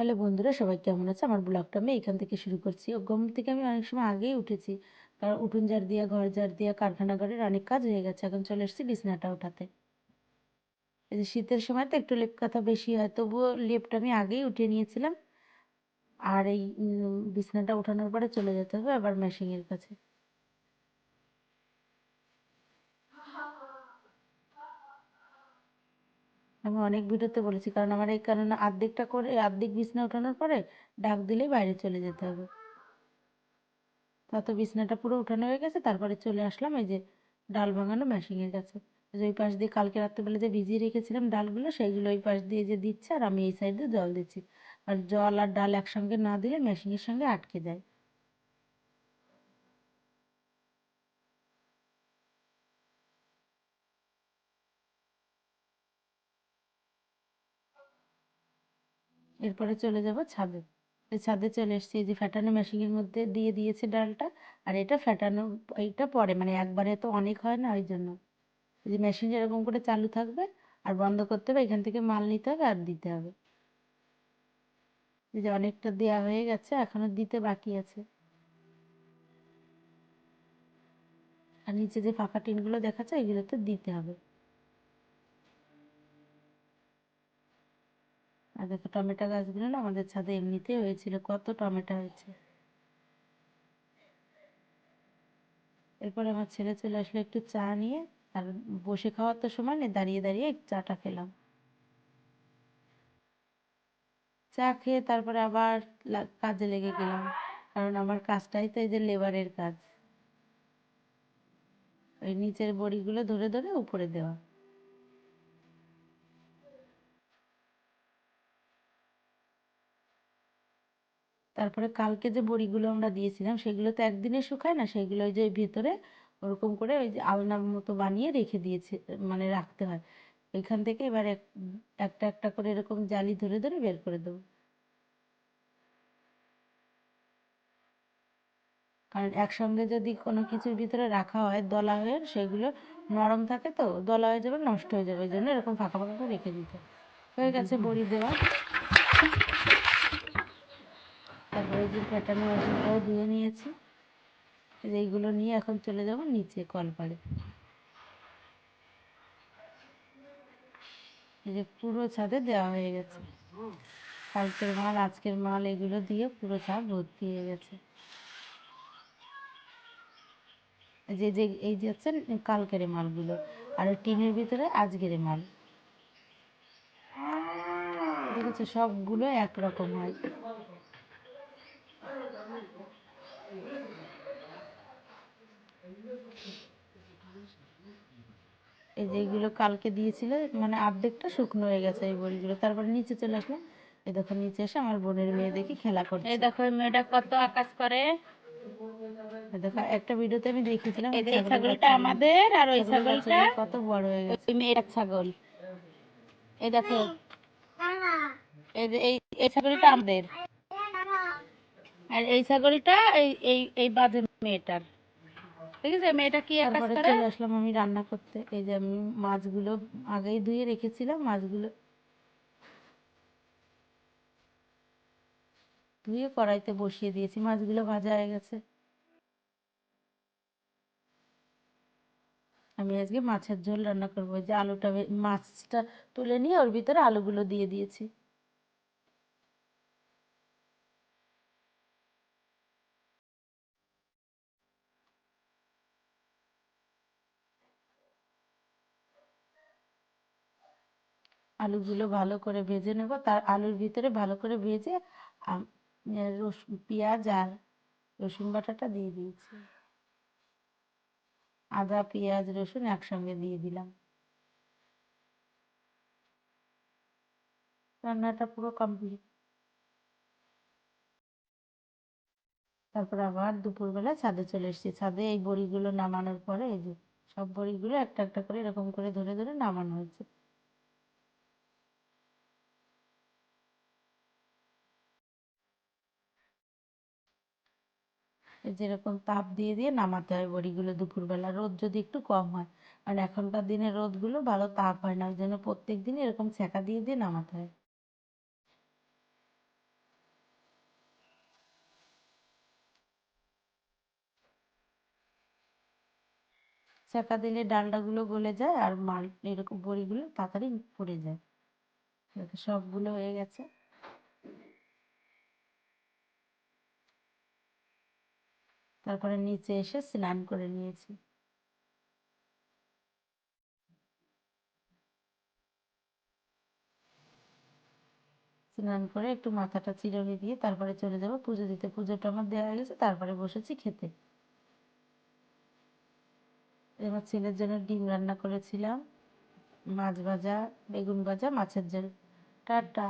Hello বন্ধুরা সবাই কেমন আছে? আমার ব্লগটা আমি এখান থেকে শুরু করছি। ও ঘুম থেকে আমি অনেক সময় আগেই উঠেছি। কারণ উঠোন ঝাড় দিয়া, ঘর ঝাড় দিয়া, কারখানা ঘরের অনেক কাজ হয়ে গেছে। এখন চলে এসেছি বিছনাটা উঠাতে এই যে শীতের সময় তো একটু লেপ কাথা বেশি হয়, তবুও লেপটা আমি আগেই উঠিয়ে নিয়েছিলাম। আর এই বিছনাটা উঠানোর পরে চলে যেতে হবে আবার মেশিনের কাছে। আমি অনেক ভিডিওতে বলেছি, কারণ আমার এই কারণে আর্ধেকটা করে আর্ধেক বিছনা ওঠানোর পরে ডাক দিলেই বাইরে চলে যেতে হবে। তত বিছনাটা পুরো উঠানো হয়ে গেছে, তারপরে চলে আসলাম এই যে ডাল ভাঙানো মেশিনের কাছে। ওই পাশ দিয়ে কালকে রাত্রেবেলা যে ভিজিয়ে রেখেছিলাম ডালগুলো, সেইগুলো ওই পাশ দিয়ে যে দিচ্ছে আর আমি এই সাইড দিয়ে জল দিচ্ছি। আর জল আর ডাল একসঙ্গে না দিলে মেশিনের সঙ্গে আটকে যায়। এরপরে চলে যাব ছাদে। ছাদে চলে এসেছি, এই যে ফ্যাটানো মেশিনের মধ্যে দিয়ে দিয়েছে ডালটা, আর এটা ফ্যাটানো এইটা পরে মানে একবারে তো অনেক হয় না ওই জন্য। যে মেশিন এরকম করে চালু থাকবে, আর বন্ধ করতে হবে, এখান থেকে মাল নিতে হবে আর দিতে হবে। যে অনেকটা দেওয়া হয়ে গেছে, এখনও দিতে বাকি আছে। আর নিচে যে ফাঁকা টিনগুলো দেখাচ্ছে এগুলোতে দিতে হবে। দেখো টমেটো গাছগুলো না আমাদের ছাদে এমনিতেই হয়েছিল, কত টমেটো হয়েছে। এরপর আমার ছেলে চলে আসলো একটু চা নিয়ে, আর বসে খাওয়ার তো সময় নেই, দাঁড়িয়ে দাঁড়িয়ে চাটা খেলাম। চা খেয়ে তারপরে আবার কাজে লেগে গেলাম, কারণ আমার কাজটাই তো এই যে লেবারের কাজ। ওই নিচের বড়িগুলো ধরে ধরে উপরে দেওয়া। তারপরে কালকে যে বড়িগুলো আমরা দিয়েছিলাম, সেগুলো তো একদিনে শুকায় না, সেগুলো ওই যে ভিতরে ওরকম করে ওই যে আলনার মতো বানিয়ে রেখে দিয়েছে মানে রাখতে হয়। ওইখান থেকে এবার এক, একটা একটা করে এরকম জালি ধরে ধরে বের করে দেবো। কারণ একসঙ্গে যদি কোনো কিছুর ভিতরে রাখা হয়, দলা হয়ে সেগুলো নরম থাকে তো, দলা হয়ে যাবে, নষ্ট হয়ে যাবে, ওই জন্য এরকম ফাঁকা ফাঁকা করে রেখে দিতে হয়ে গেছে বড়ি দেওয়া। তারপরে যে প্যাটার্ন ওটাও ধুয়ে নিয়েছি। এইগুলো নিয়ে এখন চলে যাব নিচে কলপাড়ে। এই যে পুরো ছাদে দেওয়া হয়ে গেছে। কালকের মাল, আজকের মাল, এগুলো দিয়ে পুরো ছাদ ভর্তি হয়ে গেছে। যে যে, এই যে হচ্ছে কালকের মালগুলো, আর টিনের ভিতরে আজকের মাল। দেখেছ, সবগুলো একরকম হয়। এই যে কালকে দিয়েছিল মানে শুকনো হয়ে গেছে এই বড়িগুলো তারপরে নিচে চলে আসলাম এই দেখো নিচে এসে আমার বোনের মেয়ে দেখি খেলা করছে। এই দেখো মেয়েটা কত আকাশ করে। দেখো একটা ভিডিওতে আমি দেখেছিলাম এই ছাগলটা আমাদের আর ওই ছাগলটা কত বড় হয়ে গেছে। ওই ছাগল। এই দেখো এই এই ছাগলটা আমাদের। আর এই ছাগলটা এই এই এই বাজে মেয়েটার। ঠিক আছে মেয়েটা কি তারপরে করে? চলে আসলাম আমি রান্না করতে। এই যে আমি মাছগুলো আগেই ধুয়ে রেখেছিলাম মাছগুলো ধুয়ে কড়াইতে বসিয়ে দিয়েছি। মাছগুলো ভাজা হয়ে গেছে। আমি আজকে মাছের ঝোল রান্না করব। যে আলুটা মাছটা তুলে নিয়ে ওর ভিতরে আলুগুলো দিয়ে দিয়েছি। আলুগুলো ভালো করে ভেজে নেব। তার আলুর ভিতরে ভালো করে ভেজে রসুন, পেঁয়াজ আর রসুন বাটাটা দিয়ে দিয়েছি। আদা, পেঁয়াজ, রসুন একসঙ্গে দিয়ে দিলাম। রান্নাটা পুরো কমপ্লিট তারপর আবার দুপুরবেলা ছাদে চলে এসেছি। ছাদে এই বড়িগুলো নামানোর পরে এই যে সব বড়িগুলো একটা একটা করে এরকম করে ধরে ধরে নামানো হয়েছে। যেরকম তাপ দিয়ে দিয়ে নামাতে হয় বড়িগুলো দুপুরবেলা, রোদ যদি একটু কম হয়। কারণ এখনকার দিনে রোদগুলো ভালো তাপ হয় না, ওই জন্য প্রত্যেক দিন এরকম ছ্যাঁকা দিয়ে দিয়ে নামাতে হয়। ছ্যাঁকা দিলে ডালডাগুলো গলে যায় আর মাল এরকম বড়িগুলো তাড়াতাড়ি পড়ে যায়। সবগুলো হয়ে গেছে। তারপরে নিচে এসে স্নান করে নিয়েছি। স্নান করে একটু মাথাটা চিরুনি দিয়ে তারপরে চলে যাব পুজো দিতে। পুজোটা আমার দেওয়া হয়ে গেছে, তারপরে বসেছি খেতে। এবার ছেলের জন্য ডিম রান্না করেছিলাম। মাছ ভাজা, বেগুন ভাজা, মাছের ঝোল। টাটা।